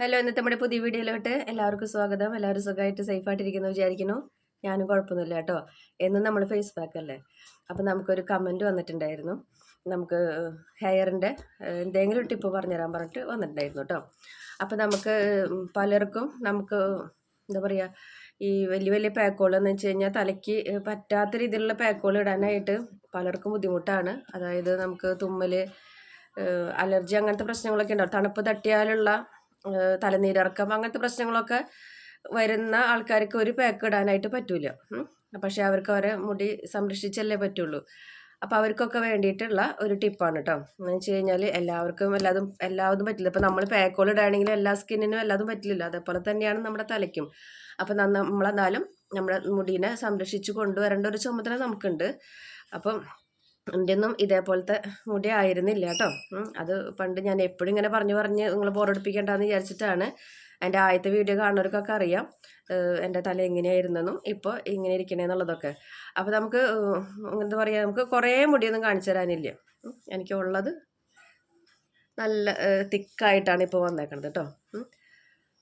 Hello ഇന്നത്തെ നമ്മുടെ പുതിയ വീഡിയോയിലോട്ട് എല്ലാവർക്കും സ്വാഗതം. എല്ലാവരും സുഖമായിട്ട് സേഫായിട്ടിരിക്കുന്നു വിചാരിക്കുന്നു. ഞാനും കുഴപ്പമൊന്നുമില്ല കേട്ടോ. എന്നും നമ്മൾ ഫേസ് പാക്ക് അല്ലേ? അപ്പം നമുക്കൊരു കമന്റ് വന്നിട്ടുണ്ടായിരുന്നു. നമുക്ക് ഹെയറിന്റെ എന്തെങ്കിലും ടിപ്പ് പറഞ്ഞുതരാൻ പറഞ്ഞിട്ട് വന്നിട്ടുണ്ടായിരുന്നു കേട്ടോ. അപ്പം നമുക്ക് പലർക്കും നമുക്ക് എന്താ പറയുക ഈ വലിയ വലിയ പാക്കുകളെന്ന് വെച്ച് കഴിഞ്ഞാൽ തലയ്ക്ക് പറ്റാത്ത രീതിയിലുള്ള പാക്കുകൾ ഇടാനായിട്ട് പലർക്കും ബുദ്ധിമുട്ടാണ്. അതായത് നമുക്ക് തുമ്മൽ അലർജി അങ്ങനത്തെ പ്രശ്നങ്ങളൊക്കെ ഉണ്ടാവും. തണുപ്പ് തട്ടിയാലുള്ള തലനീരിറക്കം അങ്ങനത്തെ പ്രശ്നങ്ങളൊക്കെ വരുന്ന ആൾക്കാർക്ക് ഒരു പാക്ക് ഇടാനായിട്ട് പറ്റൂല. പക്ഷെ അവർക്ക് അവരെ മുടി സംരക്ഷിച്ചല്ലേ പറ്റുള്ളൂ. അപ്പോൾ അവർക്കൊക്കെ വേണ്ടിയിട്ടുള്ള ഒരു ടിപ്പാണ് കേട്ടോ എന്ന് വെച്ച് കഴിഞ്ഞാൽ എല്ലാവർക്കും എല്ലാതും എല്ലാതും പറ്റില്ല. ഇപ്പോൾ നമ്മൾ പാക്കോൾ ഇടുകയാണെങ്കിൽ എല്ലാ സ്കിന്നിനും എല്ലാതും പറ്റില്ലല്ലോ. അതേപോലെ തന്നെയാണ് നമ്മുടെ തലയ്ക്കും. അപ്പം നമ്മളെന്നാലും നമ്മുടെ മുടീനെ സംരക്ഷിച്ച് കൊണ്ടുവരേണ്ട ഒരു ചുമതല നമുക്കുണ്ട്. അപ്പം എന്റെ ഒന്നും ഇതേപോലത്തെ മുടി ആയിരുന്നില്ല കേട്ടോ. അത് പണ്ട് ഞാൻ എപ്പോഴും ഇങ്ങനെ പറഞ്ഞു പറഞ്ഞ് നിങ്ങൾ ബോറടിപ്പിക്കേണ്ടെന്ന് വിചാരിച്ചിട്ടാണ് എന്റെ ആദ്യത്തെ വീഡിയോ കാണുന്നവർക്കൊക്കെ അറിയാം എന്റെ തല എങ്ങനെയായിരുന്നെന്നും ഇപ്പോൾ ഇങ്ങനെ ഇരിക്കണേന്നുള്ളതൊക്കെ അപ്പോൾ നമുക്ക് എന്താ പറയുക നമുക്ക് കുറേ മുടിയൊന്നും കാണിച്ചു തരാനില്ല. എനിക്ക് ഉള്ളത് നല്ല തിക്കായിട്ടാണ് ഇപ്പോൾ വന്നേക്കണത് കേട്ടോ.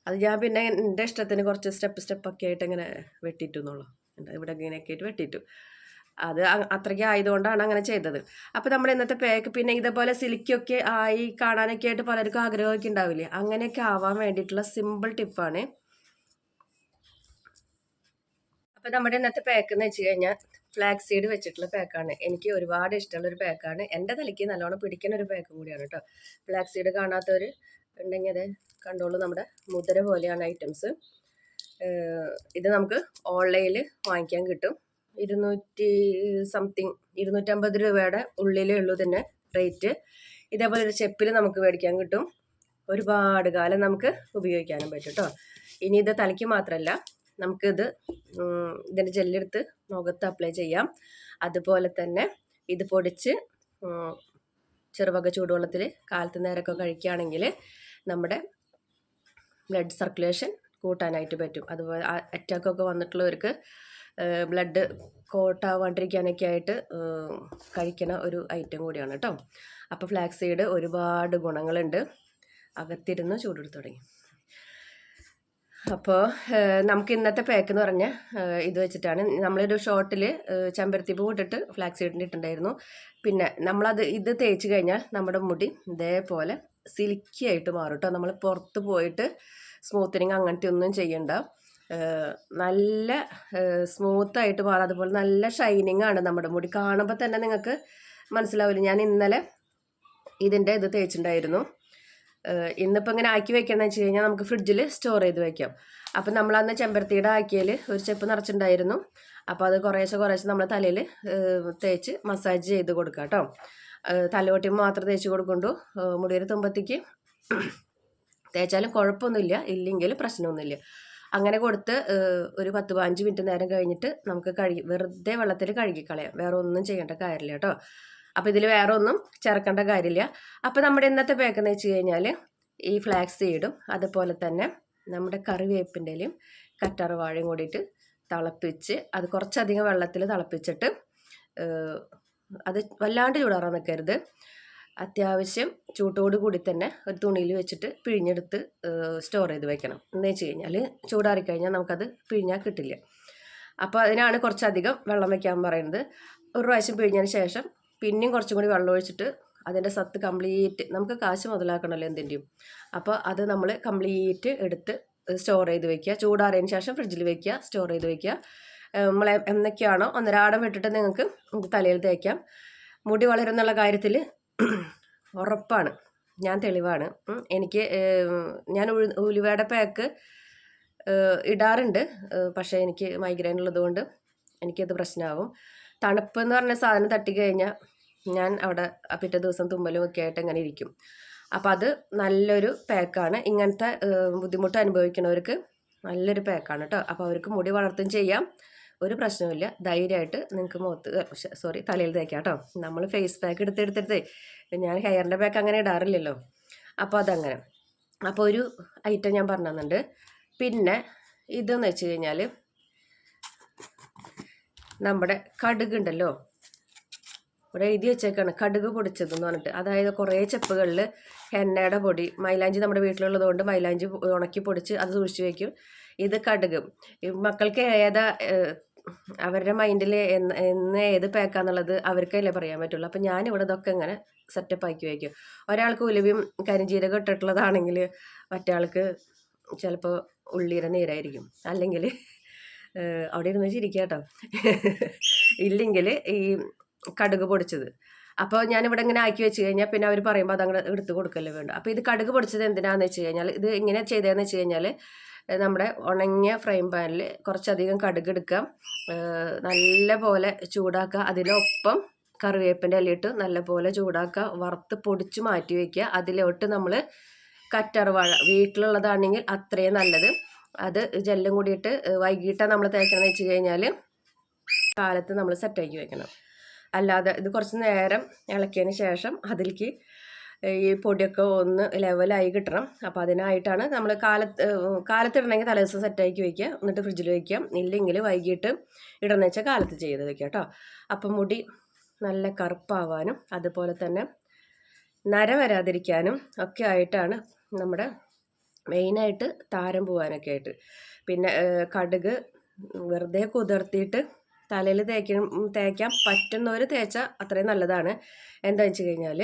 അത് ഞാൻ പിന്നെ എന്റെ ഇഷ്ടത്തിന് കുറച്ച് സ്റ്റെപ്പ് സ്റ്റെപ്പൊക്കെ ആയിട്ട് ഇങ്ങനെ വെട്ടിയിട്ടു എന്നുള്ളൂ. ഉണ്ട് ഇവിടെ ഇങ്ങനെയൊക്കെ ആയിട്ട് വെട്ടിയിട്ടു. അത് അത്രയ്ക്ക് ആയതുകൊണ്ടാണ് അങ്ങനെ ചെയ്തത്. അപ്പോൾ നമ്മുടെ ഇന്നത്തെ പേക്ക് പിന്നെ ഇതേപോലെ സിലിക്കൊക്കെ ആയി കാണാനൊക്കെ ആയിട്ട് പലർക്കും ആഗ്രഹമൊക്കെ ഉണ്ടാവില്ലേ? അങ്ങനെയൊക്കെ ആവാൻ വേണ്ടിയിട്ടുള്ള സിമ്പിൾ ടിപ്പാണ് അപ്പോൾ നമ്മുടെ ഇന്നത്തെ പാക്ക് എന്ന് വെച്ച് കഴിഞ്ഞാൽ ഫ്ലാക്സ് സീഡ് വെച്ചിട്ടുള്ള പാക്കാണ് എനിക്ക് ഒരുപാട് ഇഷ്ടമുള്ള ഒരു പാക്കാണ് എന്റെ തലയ്ക്ക് നല്ലോണം പിടിക്കുന്ന ഒരു പാക്കും കൂടിയാണ് കേട്ടോ ഫ്ലാക്സ് സീഡ് കാണാത്തവർ ഉണ്ടെങ്കിൽ അത് കണ്ടോളൂ. നമ്മുടെ മുദ്ര പോലെയാണ് ഐറ്റംസ് ഇത് നമുക്ക് ഓൺലൈനിൽ വാങ്ങിക്കാൻ കിട്ടും. ഇരുന്നൂറ്റി സംതിങ് ഇരുന്നൂറ്റമ്പത് രൂപയുടെ ഉള്ളിലേ ഉള്ളൂ തന്നെ റേറ്റ് ഇതേപോലെ ഒരു ചെപ്പിൽ നമുക്ക് മേടിക്കാൻ കിട്ടും. ഒരുപാട് കാലം നമുക്ക് ഉപയോഗിക്കാനും പറ്റും കേട്ടോ ഇനി ഇത് തലയ്ക്ക് മാത്രമല്ല നമുക്കിത് ഇതിന്റെ ജെല്ലെടുത്ത് മുഖത്ത് അപ്ലൈ ചെയ്യാം. അതുപോലെ തന്നെ ഇത് പൊടിച്ച് ചെറുവക ചൂടുവെള്ളത്തിൽ കാലത്ത് നേരമൊക്കെ കഴിക്കുകയാണെങ്കിൽ നമ്മുടെ ബ്ലഡ് സർക്കുലേഷൻ കൂട്ടാനായിട്ട് പറ്റും. അതുപോലെ അറ്റാക്കൊക്കെ വന്നിട്ടുള്ളവർക്ക് ബ്ലഡ് കോട്ടാവാണ്ടിരിക്കാനൊക്കെ ആയിട്ട് കഴിക്കണ ഒരു ഐറ്റം കൂടിയാണ് കേട്ടോ അപ്പോൾ ഫ്ലാക്സ് സീഡ് ഒരുപാട് ഗുണങ്ങളുണ്ട്. അകത്തിരുന്ന് ചൂടെടുത്ത് തുടങ്ങി. അപ്പോൾ നമുക്ക് ഇന്നത്തെ പാക്ക് എന്ന് പറഞ്ഞാൽ ഇത് വെച്ചിട്ടാണ്. നമ്മളൊരു ഷോട്ടിൽ ചെമ്പരത്തി പൂ ഇട്ടിട്ട് ഫ്ലാക്സ് സീഡിന്റെ ഇട്ടിട്ടുണ്ടായിരുന്നു. പിന്നെ നമ്മളത് ഇത് തേച്ച് കഴിഞ്ഞാൽ നമ്മുടെ മുടി ഇതേപോലെ സിലിക്കി ആയിട്ട് മാറും കേട്ടോ നമ്മൾ പുറത്ത് പോയിട്ട് സ്മൂത്തനിങ് അങ്ങനത്തെ ഒന്നും ചെയ്യണ്ട. നല്ല സ്മൂത്തായിട്ട് മാറും. അതുപോലെ നല്ല ഷൈനിങ് ആണ് നമ്മുടെ മുടി. കാണുമ്പോൾ തന്നെ നിങ്ങൾക്ക് മനസ്സിലാവില്ല. ഞാൻ ഇന്നലെ ഇതിന്റെ ഇത് തേച്ചിട്ടുണ്ടായിരുന്നു. ഇന്നിപ്പോൾ ഇങ്ങനെ ആക്കി വെക്കണമെന്ന് വെച്ച് കഴിഞ്ഞാൽ നമുക്ക് ഫ്രിഡ്ജിൽ സ്റ്റോർ ചെയ്ത് വെക്കാം. അപ്പം നമ്മൾ അന്ന് ചെമ്പരത്തിയുടെ ആക്കിയതിൽ ഒരു ചെപ്പ് നിറച്ചിട്ടുണ്ടായിരുന്നു. അപ്പോൾ അത് കുറേശ്ശെ കുറേശ്ശെ നമ്മൾ തലയിൽ തേച്ച് മസാജ് ചെയ്ത് കൊടുക്കാം കേട്ടോ. തലവട്ടി മാത്രം തേച്ച് കൊടുക്കൊണ്ടു മുടിയുടെ തുമ്പത്തേക്ക് തേച്ചാലും കുഴപ്പമൊന്നുമില്ല. ഇല്ലെങ്കിൽ പ്രശ്നമൊന്നുമില്ല. അങ്ങനെ കൊടുത്ത് ഒരു പത്ത് പതിനഞ്ച് മിനിറ്റ് നേരം കഴിഞ്ഞിട്ട് നമുക്ക് കഴുകി വെറുതെ വെള്ളത്തിൽ കഴുകിക്കളയാം. വേറെ ഒന്നും ചെയ്യേണ്ട കാര്യമില്ല കേട്ടോ. അപ്പോൾ ഇതിൽ വേറെ ഒന്നും ചേർക്കേണ്ട കാര്യമില്ല. അപ്പോൾ നമ്മുടെ ഇന്നത്തെ പാക്ക് എന്ന് വെച്ച് കഴിഞ്ഞാൽ ഈ ഫ്ലാക്സ് സീഡും അതുപോലെ തന്നെ നമ്മുടെ കറിവേപ്പിന്റെയും കറ്റാർ വാഴയും കൂടിയിട്ട് തിളപ്പിച്ച് അത് കുറച്ചധികം വെള്ളത്തിൽ തിളപ്പിച്ചിട്ട് അത് വല്ലാണ്ട് ചൂടാറാൻ നിൽക്കരുത് അത്യാവശ്യം കൂടി തന്നെ ഒരു തുണിയിൽ വെച്ചിട്ട് പിഴിഞ്ഞെടുത്ത് സ്റ്റോർ ചെയ്ത് വെക്കണം. എന്ന് വെച്ച് കഴിഞ്ഞാൽ ചൂടാറിക്കഴിഞ്ഞാൽ നമുക്കത് പിഴിഞ്ഞാൽ കിട്ടില്ല. അപ്പോൾ അതിനാണ് കുറച്ചധികം വെള്ളം വയ്ക്കാൻ പറയുന്നത്. ഒരു പ്രാവശ്യം പിഴിഞ്ഞതിന് ശേഷം പിന്നെയും കുറച്ചും കൂടി വെള്ളം ഒഴിച്ചിട്ട് അതിന്റെ സത്ത് കംപ്ലീറ്റ് നമുക്ക് കാശ് മുതലാക്കണമല്ലോ എന്തിന്റെയും. അപ്പോൾ അത് നമ്മൾ കംപ്ലീറ്റ് എടുത്ത് സ്റ്റോർ ചെയ്ത് വെക്കുക. ചൂടാറിയതിന് ശേഷം ഫ്രിഡ്ജിൽ വെക്കുക സ്റ്റോർ ചെയ്ത് വെക്കുക. നമ്മൾ എന്നൊക്കെയാണോ ഒന്നരാടം വിട്ടിട്ട് നിങ്ങൾക്ക് തലയിൽ തേക്കാം. മുടി വളരുന്നുള്ള കാര്യത്തിൽ ഉറപ്പാണ്. ഞാൻ തെളിവാണ്. എനിക്ക് ഞാൻ ഉലുവയുടെ പാക്ക് ഇടാറുണ്ട്. പക്ഷേ എനിക്ക് മൈഗ്രെയിൻ ഉള്ളതുകൊണ്ട് എനിക്കത് പ്രശ്നമാവും തണുപ്പ് എന്ന് പറഞ്ഞ സാധനം തട്ടിക്കഴിഞ്ഞാൽ ഞാൻ അവിടെ പിറ്റേ ദിവസം തുമ്മലും ഒക്കെ ആയിട്ട് അങ്ങനെ ഇരിക്കും. അപ്പോൾ അത് നല്ലൊരു പാക്കാണ് ഇങ്ങനത്തെ ബുദ്ധിമുട്ട് അനുഭവിക്കുന്നവർക്ക് നല്ലൊരു പാക്കാണ് കേട്ടോ അപ്പോൾ അവർക്ക് മുടി വളർത്തും ചെയ്യാം. ഒരു പ്രശ്നമില്ല ധൈര്യമായിട്ട് നിങ്ങൾക്ക് മുഖത്ത് സോറി തലയിൽ തേക്കാം കേട്ടോ. നമ്മൾ ഫേസ് പാക്ക് എടുത്തെടുത്തെടുത്തേ ഞാൻ ഹെയറിന്റെ പാക്ക് അങ്ങനെ ഇടാറില്ലല്ലോ. അപ്പോൾ അതങ്ങനെ. അപ്പോൾ ഒരു ഐറ്റം ഞാൻ പറഞ്ഞു തന്നുണ്ട് പിന്നെ ഇതെന്ന് വെച്ച് കഴിഞ്ഞാൽ നമ്മുടെ കടുകുണ്ടല്ലോ ഇവിടെ എഴുതി വെച്ചേക്കാണ്. കടുക് പൊടിച്ചതെന്ന് പറഞ്ഞിട്ട്. അതായത് കുറേ ചെപ്പുകളിൽ എണ്ണയുടെ പൊടി മൈലാഞ്ചി നമ്മുടെ വീട്ടിലുള്ളത് കൊണ്ട് മൈലാഞ്ചി ഉണക്കി പൊടിച്ച് അത് സൂക്ഷിച്ച് വയ്ക്കും ഇത് കടുക്. മക്കൾക്ക് ഏതാ അവരുടെ മൈൻഡിൽ എന്ന് എന്ന് ഏത് പാക്കാന്നുള്ളത് അവർക്കല്ലേ പറയാൻ പറ്റുള്ളൂ. അപ്പം ഞാനിവിടെ ഇതൊക്കെ ഇങ്ങനെ സെറ്റപ്പ് ആക്കി വയ്ക്കും ഒരാൾക്ക് ഉലുവയും കരിഞ്ജീരകം ഇട്ടിട്ടുള്ളതാണെങ്കിൽ മറ്റേ ചിലപ്പോൾ ഉള്ളിയുടെ നീരായിരിക്കും. അല്ലെങ്കിൽ അവിടെ ഇരുന്ന് ചിരിക്കുക കേട്ടോ ഇല്ലെങ്കിൽ ഈ കടുക് പൊടിച്ചത്. അപ്പോൾ ഞാനിവിടെ ഇങ്ങനെ ആക്കി വെച്ച് കഴിഞ്ഞാൽ പിന്നെ അവർ പറയുമ്പോൾ അത് അങ്ങനെ എടുത്ത് കൊടുക്കല്ലേ വേണ്ട. അപ്പോൾ ഇത് കടുക് പൊടിച്ചത് എന്തിനാന്ന് വെച്ച് കഴിഞ്ഞാൽ ഇത് ഇങ്ങനെ ചെയ്തതെന്ന് വെച്ച് കഴിഞ്ഞാൽ നമ്മുടെ ഉണങ്ങിയ ഫ്രെയിം പാനിൽ കുറച്ചധികം കടുക് എടുക്കാം നല്ല പോലെ ചൂടാക്കുക അതിനൊപ്പം കറിവേപ്പിന്റെ ഇലയിട്ട് നല്ല പോലെ ചൂടാക്കുക വറുത്ത് പൊടിച്ച് മാറ്റി വയ്ക്കുക അതിലോട്ട് നമ്മൾ കറ്റർവാഴ വീട്ടിലുള്ളതാണെങ്കിൽ അത്രയും നല്ലത്. അത് ജെല്ലും കൂടിയിട്ട് വൈകിട്ടാണ് നമ്മൾ തേക്കണമെന്ന് വെച്ച് കഴിഞ്ഞാൽ കാലത്ത് നമ്മൾ സെറ്റാക്കി വെക്കണം. അല്ലാതെ ഇത് കുറച്ച് നേരം ഇളക്കിയതിന് ശേഷം അതിലേക്ക് ഈ പൊടിയൊക്കെ ഒന്ന് ലെവലായി കിട്ടണം. അപ്പോൾ അതിനായിട്ടാണ് നമ്മൾ കാലത്ത് കാലത്തിടണമെങ്കിൽ തലേദിവസം സെറ്റാക്കി വയ്ക്കുക എന്നിട്ട് ഫ്രിഡ്ജിൽ വയ്ക്കുക ഇല്ലെങ്കിൽ വൈകിട്ട് ഇടണമെന്ന് വെച്ചാൽ കാലത്ത് ചെയ്ത് വയ്ക്കുക കേട്ടോ. അപ്പം മുടി നല്ല കറുപ്പാവാനും അതുപോലെ തന്നെ നര വരാതിരിക്കാനും ഒക്കെ ആയിട്ടാണ് നമ്മുടെ മെയിനായിട്ട് താരം പോവാനൊക്കെ ആയിട്ട്. പിന്നെ കടുക് വെറുതെ കുതിർത്തിയിട്ട് തലയിൽ തേക്കാൻ തേക്കാൻ പറ്റുന്നവർ തേച്ചാൽ അത്രയും നല്ലതാണ്. എന്താ വെച്ച് കഴിഞ്ഞാൽ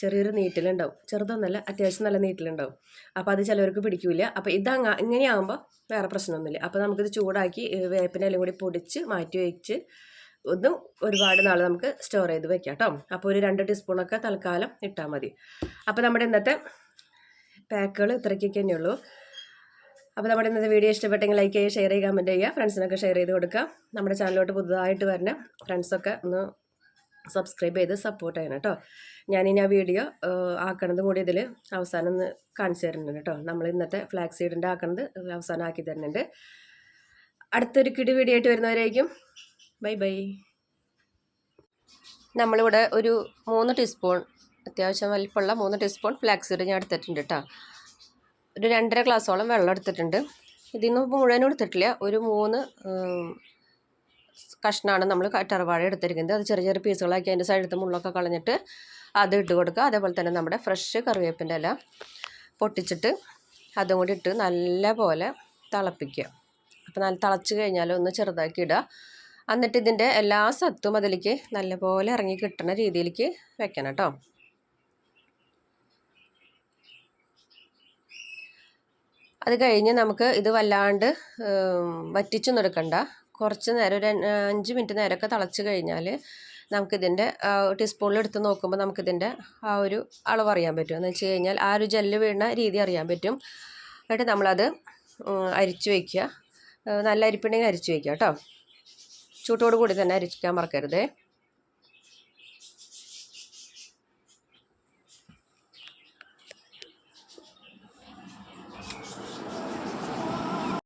ചെറിയൊരു നീറ്റലുണ്ടാവും. ചെറുതൊന്നല്ല അത്യാവശ്യം നല്ല നീറ്റലുണ്ടാവും. അപ്പോൾ അത് ചിലവർക്ക് പിടിക്കില്ല. അപ്പോൾ ഇത് അങ്ങ ഇങ്ങനെയാകുമ്പോൾ വേറെ പ്രശ്നമൊന്നുമില്ല. അപ്പോൾ നമുക്കിത് ചൂടാക്കി എല്ലാം കൂടി പൊടിച്ച് മാറ്റി വെച്ച് ഒന്നും ഒരുപാട് നാൾ നമുക്ക് സ്റ്റോർ ചെയ്ത് വെക്കാം കേട്ടോ അപ്പോൾ ഒരു രണ്ട് ടീസ്പൂണൊക്കെ തൽക്കാലം ഇട്ടാൽ മതി. അപ്പോൾ നമ്മുടെ ഇന്നത്തെ പാക്കുകൾ ഇത്രയ്ക്കൊക്കെ തന്നെയുള്ളൂ. അപ്പോൾ നമ്മുടെ ഇന്നത്തെ വീഡിയോ ഇഷ്ടപ്പെട്ടെങ്കിൽ ലൈക്ക് ചെയ്യുക ഷെയർ ചെയ്യുക കമന്റ് ചെയ്യുക ഫ്രണ്ട്സിനൊക്കെ ഷെയർ ചെയ്ത് കൊടുക്കുക. നമ്മുടെ ചാനലിലോട്ട് പുതുതായിട്ട് വരണം ഫ്രണ്ട്സൊക്കെ ഒന്ന് സബ്സ്ക്രൈബ് ചെയ്ത് സപ്പോർട്ട് ചെയ്യണം കേട്ടോ. ഞാനിനി ആ വീഡിയോ ആക്കണതും കൂടി ഇതിൽ അവസാനം ഒന്ന് കാണിച്ചു തരുന്നുണ്ട് കേട്ടോ. നമ്മൾ ഇന്നത്തെ ഫ്ലാക്സ് സീഡിന്റെ ആക്കണത് അവസാനം ആക്കി തരുന്നുണ്ട്. അടുത്തൊരു കിടി വീഡിയോ ആയിട്ട് വരുന്നവരായിരിക്കും ബൈ ബൈ നമ്മളിവിടെ ഒരു മൂന്ന് ടീസ്പൂൺ അത്യാവശ്യം വലിപ്പമുള്ള മൂന്ന് ടീസ്പൂൺ ഫ്ലാക്സ് സീഡ് ഞാൻ എടുത്തിട്ടുണ്ട് കേട്ടോ. ഒരു രണ്ടര ഗ്ലാസ്സോളം വെള്ളം എടുത്തിട്ടുണ്ട്. ഇതിൽ നിന്ന് മുഴുവനും എടുത്തിട്ടില്ല. ഒരു മൂന്ന് കഷ്ണമാണ് നമ്മൾ കറ്റർവാഴ എടുത്തിരിക്കുന്നത്. അത് ചെറിയ ചെറിയ പീസുകളാക്കി അതിന്റെ സൈഡത്തെ മുള്ളൊക്കെ കളഞ്ഞിട്ട് അത് ഇട്ട് കൊടുക്കുക. അതേപോലെ തന്നെ നമ്മുടെ ഫ്രഷ് കറിവേപ്പിന്റെ ഇല പൊട്ടിച്ചിട്ട് അതും കൂടി ഇട്ട് നല്ല പോലെ തിളപ്പിക്കുക. അപ്പോൾ നല്ല തിളച്ച് കഴിഞ്ഞാൽ ഒന്ന് ചെറുതാക്കി ഇടുക. എന്നിട്ട് ഇതിന്റെ എല്ലാ സത്തും അതിലേക്ക് നല്ലപോലെ ഇറങ്ങി കിട്ടുന്ന രീതിയിലേക്ക് വെക്കണം കേട്ടോ അത് കഴിഞ്ഞ് നമുക്ക് ഇത് വല്ലാണ്ട് വറ്റിച്ചു എടുക്കണ്ട കുറച്ച് നേരം ഒരു അഞ്ച് മിനിറ്റ് നേരമൊക്കെ തിളച്ച് കഴിഞ്ഞാൽ നമുക്കിതിന്റെ ടീസ്പൂണിൽ എടുത്ത് നോക്കുമ്പോൾ നമുക്കിതിന്റെ ആ ഒരു അളവ് അറിയാൻ പറ്റും. എന്ന് വെച്ച് കഴിഞ്ഞാൽ ആ ഒരു ജെല്ല് വീണ രീതി അറിയാൻ പറ്റും. എന്നിട്ട് നമ്മളത് അരിച്ച് വയ്ക്കുക നല്ല അരിപ്പുണ്ടെങ്കിൽ അരിച്ച് വയ്ക്കുക കേട്ടോ. ചൂട്ടോട് കൂടി തന്നെ അരിക്കാൻ മറക്കരുതേ.